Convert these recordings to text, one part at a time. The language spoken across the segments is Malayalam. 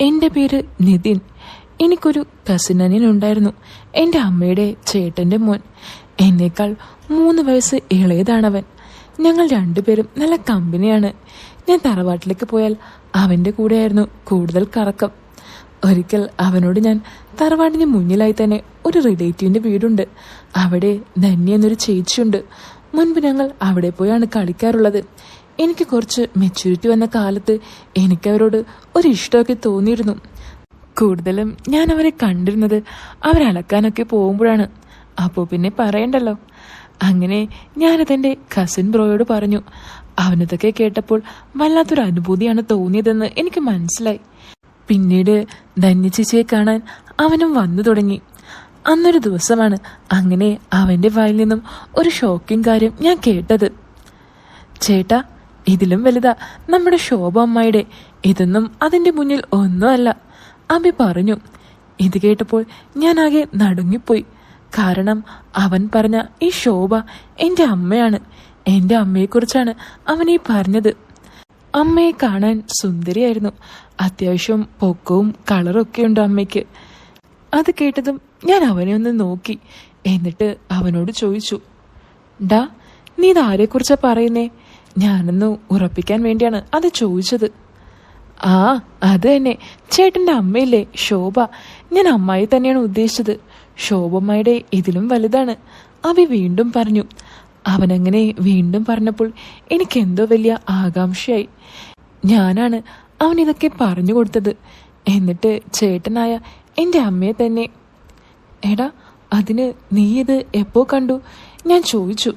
എന്റെ പേര് നിതിൻ. എനിക്കൊരു അനിയനുണ്ടായിരുന്നു എന്റെ അമ്മയുടെ ചേട്ടന്റെ മോൻ. എന്നേക്കാൾ മൂന്ന് വയസ്സ് ഇളയതാണവൻ. ഞങ്ങൾ രണ്ടുപേരും നല്ല കമ്പനിയാണ്. ഞാൻ തറവാട്ടിലേക്ക് പോയാൽ അവന്റെ കൂടെയായിരുന്നു കൂടുതൽ കറക്കം. ഒരിക്കൽ അവനോട് ഞാൻ തറവാടിന് മുന്നിലായി തന്നെ ഒരു റിലേറ്റീവിന്റെ വീടുണ്ട്. അവിടെ ധന്യ എന്നൊരു ചേച്ചിയുണ്ട്. മുൻപ് ഞങ്ങൾ അവിടെ പോയാണ് കളിക്കാറുള്ളത്. എനിക്ക് കുറച്ച് മെച്യൂരിറ്റി വന്ന കാലത്ത് എനിക്കവരോട് ഒരു ഇഷ്ടമൊക്കെ തോന്നിയിരുന്നു. കൂടുതലും ഞാൻ അവരെ കണ്ടിരുന്നത് അവരലക്കാനൊക്കെ പോകുമ്പോഴാണ്. അപ്പോൾ പിന്നെ പറയണ്ടല്ലോ. അങ്ങനെ ഞാനതെന്റെ കസിൻ ബ്രോയോട് പറഞ്ഞു. അവനതൊക്കെ കേട്ടപ്പോൾ വല്ലാത്തൊരു അനുഭൂതിയാണ് തോന്നിയതെന്ന് എനിക്ക് മനസ്സിലായി. പിന്നീട് ധന്യചേച്ചിയെ കാണാൻ അവനും വന്നു തുടങ്ങി. അന്നൊരു ദിവസമാണ് അങ്ങനെ അവന്റെ വായിൽ നിന്നും ഒരു ഷോക്കിംഗ് കാര്യം ഞാൻ കേട്ടത്. ചേട്ടാ ഇതിലും വലുതാ. നമ്മുടെ ശോഭ ഇതൊന്നും അതിന്റെ മുന്നിൽ ഒന്നുമല്ല. അമ്മി പറഞ്ഞു ഇത് കേട്ടപ്പോൾ ഞാൻ ആകെ നടുങ്ങിപ്പോയി. കാരണം അവൻ പറഞ്ഞ ഈ ശോഭ എന്റെ അമ്മയാണ്. എന്റെ അമ്മയെക്കുറിച്ചാണ് അവൻ ഈ പറഞ്ഞത്. അമ്മയെ കാണാൻ സുന്ദരിയായിരുന്നു. അത്യാവശ്യം പൊക്കവും കളറും ഒക്കെ ഉണ്ട് അമ്മയ്ക്ക്. അത് കേട്ടതും ഞാൻ അവനെ ഒന്ന് നോക്കി. എന്നിട്ട് അവനോട് ചോദിച്ചു ഡാ നീ ഇതാരെക്കുറിച്ചാണ് പറയുന്നേ? ഞാനൊന്ന് ഉറപ്പിക്കാൻ വേണ്ടിയാണ് അത് ചോദിച്ചത്. ആ അത് തന്നെ. ചേട്ടന്റെ അമ്മയില്ലേ ശോഭ. ഞാൻ അമ്മായി തന്നെയാണ് ഉദ്ദേശിച്ചത്. ശോഭമ്മയുടെ ഇതിലും വലുതാണ്. അവി വീണ്ടും പറഞ്ഞു. അവനങ്ങനെ വീണ്ടും പറഞ്ഞപ്പോൾ എനിക്കെന്തോ വലിയ ആകാംക്ഷയായി. ഞാനാണ് അവൻ ഇതൊക്കെ പറഞ്ഞു കൊടുത്തത്. എന്നിട്ട് ചേട്ടനായ എന്റെ അമ്മയെ തന്നെ. എടാ അതിന് നീ ഇത് എപ്പോൾ കണ്ടു? ഞാൻ ചോദിച്ചു.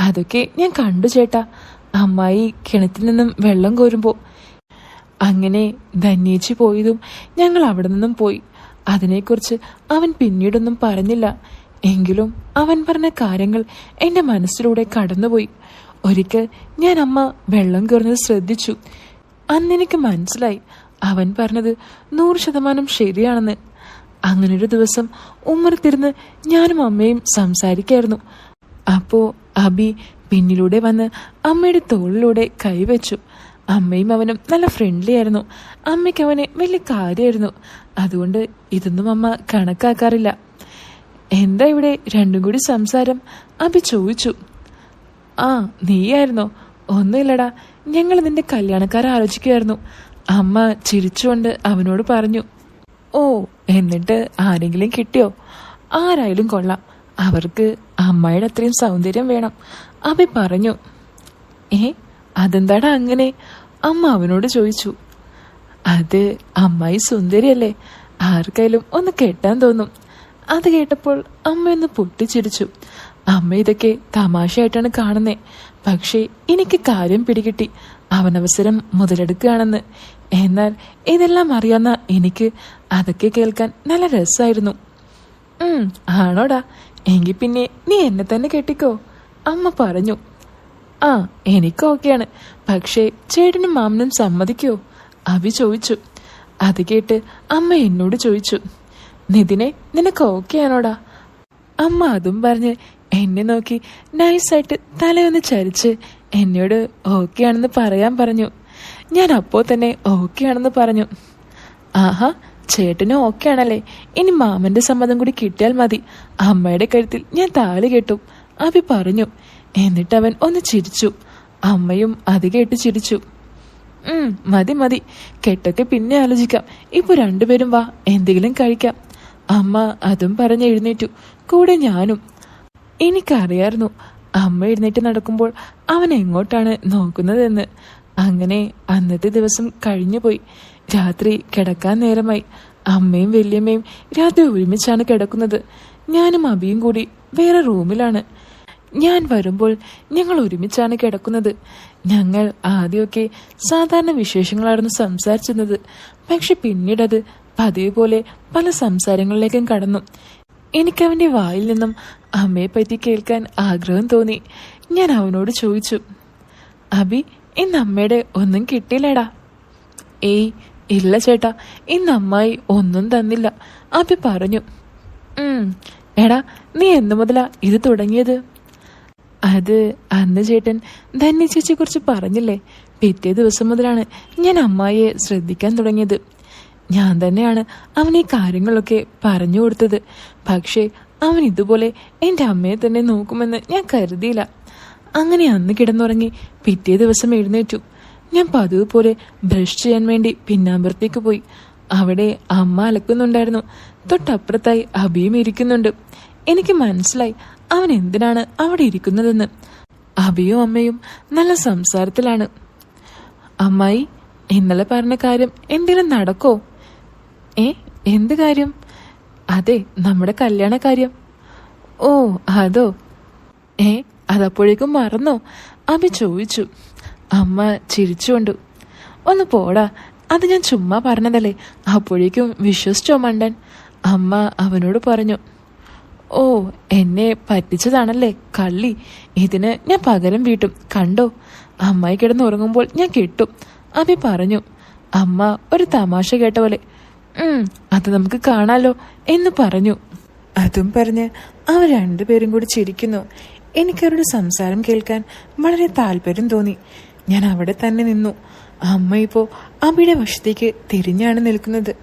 അതൊക്കെ ഞാൻ കണ്ടു ചേട്ടാ. അമ്മായി കിണറ്റിൽ നിന്നും വെള്ളം കോരുമ്പോൾ അങ്ങനെ ധന്യേച്ചി പോയതും ഞങ്ങൾ അവിടെ നിന്നും പോയി. അതിനെക്കുറിച്ച് അവൻ പിന്നീടൊന്നും പറഞ്ഞില്ല. എങ്കിലും അവൻ പറഞ്ഞ കാര്യങ്ങൾ എന്റെ മനസ്സിലൂടെ കടന്നുപോയി. ഒരിക്കൽ ഞാൻ അമ്മ വെള്ളം കയറുന്നത് ശ്രദ്ധിച്ചു. അന്നെനിക്ക് മനസ്സിലായി അവൻ പറഞ്ഞത് നൂറ് ശതമാനം ശരിയാണെന്ന്. അങ്ങനൊരു ദിവസം ഉമ്മറത്തിരുന്ന് ഞാനും അമ്മയും സംസാരിക്കായിരുന്നു. അപ്പോ അബി പിന്നിലൂടെ വന്ന് അമ്മയുടെ തോളിലൂടെ കൈവച്ചു. അമ്മയും അവനും നല്ല ഫ്രണ്ട്ലി ആയിരുന്നു. അമ്മയ്ക്ക് അവനെ വലിയ കാര്യമായിരുന്നു. അതുകൊണ്ട് ഇതൊന്നും അമ്മ കണക്കാക്കാറില്ല. എന്താ ഇവിടെ രണ്ടും കൂടി സംസാരം? അബി ചോദിച്ചു. ആ നീയായിരുന്നോ. ഒന്നുമില്ലടാ. ഞങ്ങൾ നിന്റെ കല്യാണക്കാരെ ആലോചിക്കുമായിരുന്നു അമ്മ ചിരിച്ചുകൊണ്ട് അവനോട് പറഞ്ഞു. ഓ എന്നിട്ട് ആരെങ്കിലും കിട്ടിയോ? ആരായാലും കൊള്ളാം. അവർക്ക് അമ്മയുടെ അത്രയും സൗന്ദര്യം വേണം. അഭി പറഞ്ഞു ഏ അതെന്താടാ അങ്ങനെ? അമ്മ അവനോട് ചോദിച്ചു അത് അമ്മായി സുന്ദരിയല്ലേ? ആർക്കായാലും ഒന്ന് കെട്ടാൻ തോന്നും. അത് കേട്ടപ്പോൾ അമ്മയൊന്ന് പൊട്ടിച്ചിരിച്ചു. അമ്മ ഇതൊക്കെ തമാശയായിട്ടാണ് കാണുന്നേ. പക്ഷേ എനിക്ക് കാര്യം പിടികിട്ടി. അവനവസരം മുതലെടുക്കുകയാണെന്ന്. എന്നാൽ ഇതെല്ലാം അറിയാവുന്ന എനിക്ക് അതൊക്കെ കേൾക്കാൻ നല്ല രസമായിരുന്നു ആണോടാ. എങ്കിൽ പിന്നെ നീ എന്നെ തന്നെ കെട്ടിക്കോ? അമ്മ പറഞ്ഞു. ആ എനിക്ക് ഓക്കെയാണ്. പക്ഷേ ചേട്ടനും മാമനും സമ്മതിക്കോ? അവി ചോദിച്ചു. അത് കേട്ട് അമ്മ എന്നോട് ചോദിച്ചു. നിതിനെ നിനക്ക് ഓക്കെയാണോടാ? അമ്മ അതും പറഞ്ഞ് എന്നെ നോക്കി നൈസായിട്ട് തലയൊന്ന് ചരിച്ച് എന്നോട് ഓക്കെയാണെന്ന് പറയാൻ പറഞ്ഞു. ഞാൻ അപ്പോൾ തന്നെ ഓക്കെയാണെന്ന് പറഞ്ഞു. ആഹാ ചേട്ടനും ഓക്കെ ആണല്ലേ? ഇനി മാമന്റെ സമ്മതം കൂടി കിട്ടിയാൽ മതി. അമ്മയുടെ കഴുത്തിൽ ഞാൻ താളി കേട്ടു. അഭി പറഞ്ഞു. എന്നിട്ട് അവൻ ഒന്ന് ചിരിച്ചു. അമ്മയും അത് കേട്ട് ചിരിച്ചു. ഉം മതി മതി. കെട്ടൊക്കെ പിന്നെ ആലോചിക്കാം. ഇപ്പൊ രണ്ടുപേരും വാ എന്തെങ്കിലും കഴിക്കാം. അമ്മ അതും പറഞ്ഞ് എഴുന്നേറ്റു. കൂടെ ഞാനും. എനിക്കറിയായിരുന്നു. അമ്മ എഴുന്നേറ്റ് നടക്കുമ്പോൾ അവൻ എങ്ങോട്ടാണ് നോക്കുന്നതെന്ന്. അങ്ങനെ അന്നത്തെ ദിവസം കഴിഞ്ഞുപോയി. രാത്രി കിടക്കാൻ നേരമായി. അമ്മയും വല്യമ്മയും രാത്രി ഒരുമിച്ചാണ് കിടക്കുന്നത്. ഞാനും അബിയും കൂടി വേറെ റൂമിലാണ്. ഞാൻ വരുമ്പോൾ ഞങ്ങൾ ഒരുമിച്ചാണ് കിടക്കുന്നത്. ഞങ്ങൾ ആദ്യമൊക്കെ സാധാരണ വിശേഷങ്ങളായിരുന്നു സംസാരിച്ചിരുന്നത്. പക്ഷെ പിന്നീടത് പതിവ് പോലെ പല സംസാരങ്ങളിലേക്കും കടന്നു. എനിക്കവന്റെ വായിൽ നിന്നും അമ്മയെ പറ്റി കേൾക്കാൻ ആഗ്രഹം തോന്നി. ഞാൻ അവനോട് ചോദിച്ചു അബി ഇന്ന് അമ്മയുടെ ഒന്നും കിട്ടിയില്ലടാ. ഏയ് ഇല്ല ചേട്ടാ. ഇന്ന് അമ്മായി ഒന്നും തന്നില്ല. അഭി പറഞ്ഞു "ഉം, എടാ നീ എന്നു മുതലാ ഇത് തുടങ്ങിയത്? അത് അന്ന് ചേട്ടൻ ധന്യ ചേച്ചിയെ കുറിച്ച് പറഞ്ഞില്ലേ? പിറ്റേ ദിവസം മുതലാണ് ഞാൻ അമ്മായിയെ ശ്രദ്ധിക്കാൻ തുടങ്ങിയത്. ഞാൻ തന്നെയാണ് അവൻ ഈ കാര്യങ്ങളൊക്കെ പറഞ്ഞു കൊടുത്തത്. പക്ഷേ അവൻ ഇതുപോലെ എന്റെ അമ്മയെ തന്നെ നോക്കുമെന്ന് ഞാൻ കരുതിയില്ല. അങ്ങനെ അന്ന് കിടന്നുറങ്ങി പിറ്റേ ദിവസം എഴുന്നേറ്റു. ഞാൻ പതിവ് പോലെ ബ്രഷ് ചെയ്യാൻ വേണ്ടി പിന്നാമ്പുറത്തേക്ക് പോയി. അവിടെ അമ്മ അലക്കുന്നുണ്ടായിരുന്നു. തൊട്ടപ്പുറത്തായി അഭിയും ഇരിക്കുന്നുണ്ട്. എനിക്ക് മനസ്സിലായി അവൻ എന്തിനാണ് അവിടെ ഇരിക്കുന്നതെന്ന്. അഭിയും അമ്മയും നല്ല സംസാരത്തിലാണ്. അമ്മായി ഇന്നലെ പറഞ്ഞ കാര്യം എന്തെങ്കിലും നടക്കോ? ഏ എന്ത് കാര്യം? അതെ നമ്മുടെ കല്യാണ കാര്യം. ഓ അതോ? ഏ അതപ്പോഴേക്കും മറന്നോ? അഭി ചോദിച്ചു. അമ്മ ചിരിച്ചുകൊണ്ടു. ഒന്ന് പോടാ അത് ഞാൻ ചുമ്മാ പറഞ്ഞതല്ലേ? അപ്പോഴേക്കും വിശ്വസിച്ചോ മണ്ടൻ? അമ്മ അവനോട് പറഞ്ഞു. ഓ എന്നെ പറ്റിച്ചതാണല്ലേ കള്ളി. ഇതിന് ഞാൻ പകരം വീട്ടും കണ്ടോ? അമ്മായി കിടന്ന് ഉറങ്ങുമ്പോൾ ഞാൻ കിട്ടും. അഭി പറഞ്ഞു. അമ്മ ഒരു തമാശ കേട്ട പോലെ അത് നമുക്ക് കാണാലോ എന്ന് പറഞ്ഞു. അതും പറഞ്ഞ് അവർ രണ്ടുപേരും കൂടി ചിരിക്കുന്നു. എനിക്കവരുടെ സംസാരം കേൾക്കാൻ വളരെ താല്പര്യം തോന്നി. ഞാൻ അവിടെ തന്നെ നിന്നു. അമ്മ ഇപ്പോ അബിയുടെ വശത്തേക്ക് തിരിഞ്ഞാണ് നിൽക്കുന്നത്.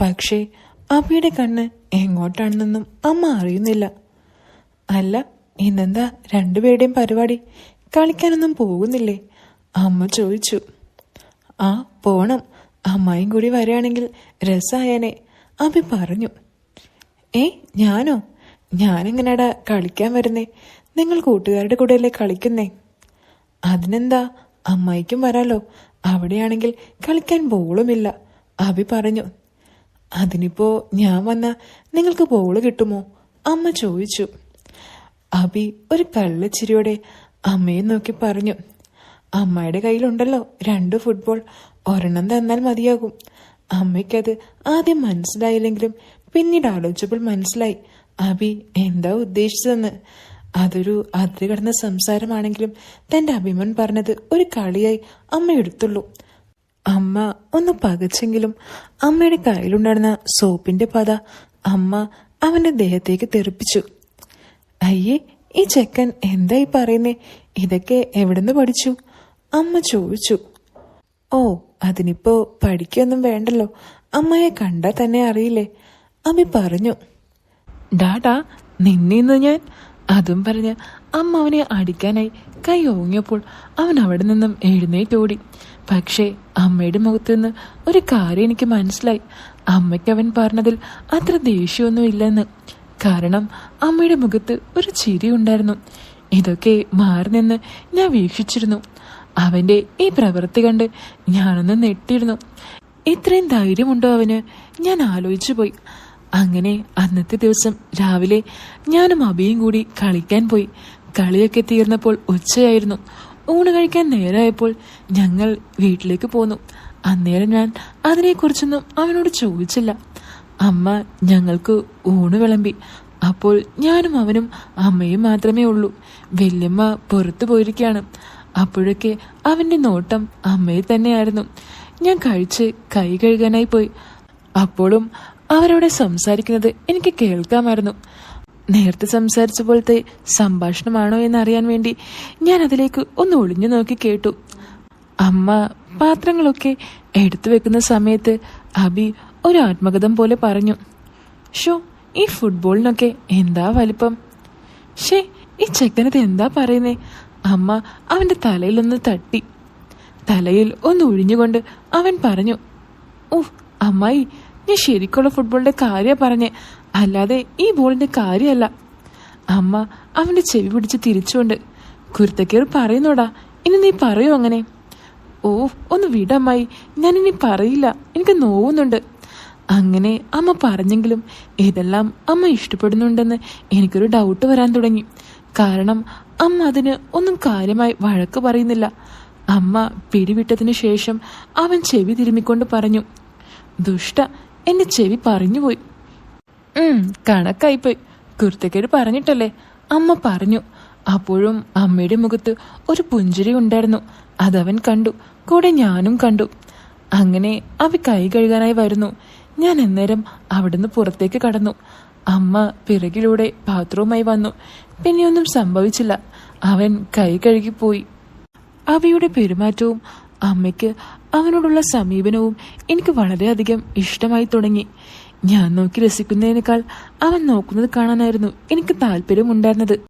പക്ഷേ അബിയുടെ കണ്ണ് എങ്ങോട്ടാണെന്നൊന്നും അമ്മ അറിയുന്നില്ല. അല്ല ഇന്നെന്താ രണ്ടുപേരുടെയും പരിപാടി? കളിക്കാനൊന്നും പോകുന്നില്ലേ? അമ്മ ചോദിച്ചു. ആ പോണം. അമ്മായും കൂടി വരികയാണെങ്കിൽ രസായനെ. അബി പറഞ്ഞു. ഏ ഞാനോ? ഞാനെങ്ങനെടാ കളിക്കാൻ വരുന്നേ? നിങ്ങൾ കൂട്ടുകാരുടെ കൂടെയല്ലേ കളിക്കുന്നേ? അതിനെന്താ അമ്മായിക്കും വരാലോ. അവിടെയാണെങ്കിൽ കളിക്കാൻ ബോളുമില്ല. അഭി പറഞ്ഞു അതിനിപ്പോ ഞാൻ വന്ന നിങ്ങൾക്ക് ബോൾ കിട്ടുമോ? അമ്മ ചോദിച്ചു. അഭി ഒരു കള്ളച്ചിരിയോടെ അമ്മയെ നോക്കി പറഞ്ഞു അമ്മയുടെ കയ്യിലുണ്ടല്ലോ രണ്ട് ഫുട്ബോൾ ഒരെണ്ണം തന്നാൽ മതിയാകും. അമ്മയ്ക്കത് ആദ്യം മനസ്സിലായില്ലെങ്കിലും പിന്നീട് ആലോചിച്ചപ്പോൾ മനസ്സിലായി അഭി എന്താ ഉദ്ദേശിച്ചതെന്ന്? അതൊരു അതിര് കടന്ന സംസാരമാണെങ്കിലും തന്റെ അഭിമൻ പറഞ്ഞത് ഒരു കളിയായി അമ്മ എടുത്തുള്ളൂ. അമ്മ ഒന്ന് പകച്ചെങ്കിലും അമ്മയുടെ കയ്യിലുണ്ടായിരുന്ന സോപ്പിന്റെ പത അമ്മ അവന്റെ ദേഹത്തേക്ക് തെറിപ്പിച്ചു. അയ്യേ ഈ ചെക്കൻ എന്തായി പറയുന്നേ? ഇതൊക്കെ എവിടുന്ന് പഠിച്ചു? അമ്മ ചോദിച്ചു. ഓ അതിനിപ്പോ പഠിക്കൊന്നും വേണ്ടല്ലോ. അമ്മയെ കണ്ടാ തന്നെ അറിയില്ലേ? അമ്മ പറഞ്ഞു. ഡാഡാ നിന്നിന്ന് ഞാൻ അതും പറഞ്ഞ് അമ്മ അവനെ അടിക്കാനായി കൈ ഓങ്ങിയപ്പോൾ അവൻ അവിടെ നിന്നും എഴുന്നേറ്റോടി പക്ഷേ അമ്മയുടെ മുഖത്ത് നിന്ന് ഒരു കാര്യം എനിക്ക് മനസ്സിലായി. അമ്മയ്ക്ക് അവൻ പറഞ്ഞതിൽ അത്ര ദേഷ്യമൊന്നും ഇല്ലെന്ന് കാരണം അമ്മയുടെ മുഖത്ത് ഒരു ചിരി ഉണ്ടായിരുന്നു. ഇതൊക്കെ മാറി നിന്ന് ഞാൻ വീക്ഷിച്ചിരുന്നു. അവന്റെ ഈ പ്രവൃത്തി കണ്ട് ഞാനൊന്ന് നെട്ടിയിരുന്നു ഇത്രയും ധൈര്യമുണ്ടോ അവന്? ഞാൻ ആലോചിച്ചു പോയി അങ്ങനെ അന്നത്തെ ദിവസം രാവിലെ ഞാനും അബിയും കൂടി കളിക്കാൻ പോയി. കളിയൊക്കെ തീർന്നപ്പോൾ ഉച്ചയായിരുന്നു. ഊണ് കഴിക്കാൻ നേരമായപ്പോൾ ഞങ്ങൾ വീട്ടിലേക്ക് പോന്നു. അന്നേരം ഞാൻ അതിനെക്കുറിച്ചൊന്നും അവനോട് ചോദിച്ചില്ല. അമ്മ ഞങ്ങൾക്ക് ഊണ് വിളമ്പി. അപ്പോൾ ഞാനും അവനും അമ്മയും മാത്രമേ ഉള്ളൂ. വല്യമ്മ പുറത്തു പോയിരിക്കുകയാണ്. അപ്പോഴൊക്കെ അവന്റെ നോട്ടം അമ്മയെ തന്നെയായിരുന്നു. ഞാൻ കഴിച്ച് കൈ കഴുകാനായി പോയി. അപ്പോഴും അവരവിടെ സംസാരിക്കുന്നത് എനിക്ക് കേൾക്കാമായിരുന്നു. നേരത്തെ സംസാരിച്ച പോലത്തെ സംഭാഷണമാണോ എന്ന് അറിയാൻ വേണ്ടി ഞാൻ അതിലേക്ക് ഒന്ന് ഒളിഞ്ഞു നോക്കി കേട്ടു. അമ്മ പാത്രങ്ങളൊക്കെ എടുത്തു വെക്കുന്ന സമയത്ത് അബി ഒരു ആത്മകഥം പോലെ പറഞ്ഞു. ഷോ ഈ ഫുട്ബോളിനൊക്കെ എന്താ വലിപ്പം? ഷേ ഈ ചെക്കനത് എന്താ പറയുന്നേ? അമ്മ അവന്റെ തലയിലൊന്ന് തട്ടി. തലയിൽ ഒന്ന് ഒഴിഞ്ഞുകൊണ്ട് അവൻ പറഞ്ഞു ഓ അമ്മായി ഞാൻ ശരിക്കുള്ള ഫുട്ബോളിന്റെ കാര്യ പറഞ്ഞേ. അല്ലാതെ ഈ ബോളിന്റെ കാര്യമല്ല അമ്മ അവന്റെ ചെവി പിടിച്ച് തിരിച്ചുകൊണ്ട് കുരുത്തക്കേർ പറയുന്നോടാ ഇനി നീ പറയോ അങ്ങനെ? ഓ ഒന്ന് വിടമ്മായി ഞാനിനി പറയില്ല എനിക്ക് നോവുന്നുണ്ട്. അങ്ങനെ അമ്മ പറഞ്ഞെങ്കിലും ഇതെല്ലാം അമ്മ ഇഷ്ടപ്പെടുന്നുണ്ടെന്ന് എനിക്കൊരു ഡൗട്ട് വരാൻ തുടങ്ങി. കാരണം അമ്മ അതിന് ഒന്നും കാര്യമായി വഴക്ക് പറയുന്നില്ല. അമ്മ പിടിവിട്ടതിനു ശേഷം അവൻ ചെവി തിരുമ്മിക്കൊണ്ട് പറഞ്ഞു ദുഷ്ട എന്റെ ചെവി പറഞ്ഞുപോയി കണക്കായിപ്പോയി കുർത്തക്കേട് പറഞ്ഞിട്ടല്ലേ? അമ്മ പറഞ്ഞു. അപ്പോഴും അമ്മയുടെ മുഖത്ത് ഒരു പുഞ്ചിരി ഉണ്ടായിരുന്നു. അതവൻ കണ്ടു. കൂടെ ഞാനും കണ്ടു. അങ്ങനെ അവ കൈ കഴുകാനായി വരുന്നു. ഞാൻ അന്നേരം അവിടുന്ന് പുറത്തേക്ക് കടന്നു. അമ്മ പിറകിലൂടെ ബാത്റൂമായി വന്നു. പിന്നെ ഒന്നും സംഭവിച്ചില്ല. അവൻ കൈ കഴുകിപ്പോയി. അവയുടെ പെരുമാറ്റവും അമ്മയ്ക്ക് അവനോടുള്ള സമീപനവും എനിക്ക് വളരെയധികം ഇഷ്ടമായി തുടങ്ങി. ഞാൻ നോക്കി രസിക്കുന്നതിനേക്കാൾ അവൻ നോക്കുന്നത് കാണാനായിരുന്നു എനിക്ക് താല്പര്യമുണ്ടായിരുന്നത്.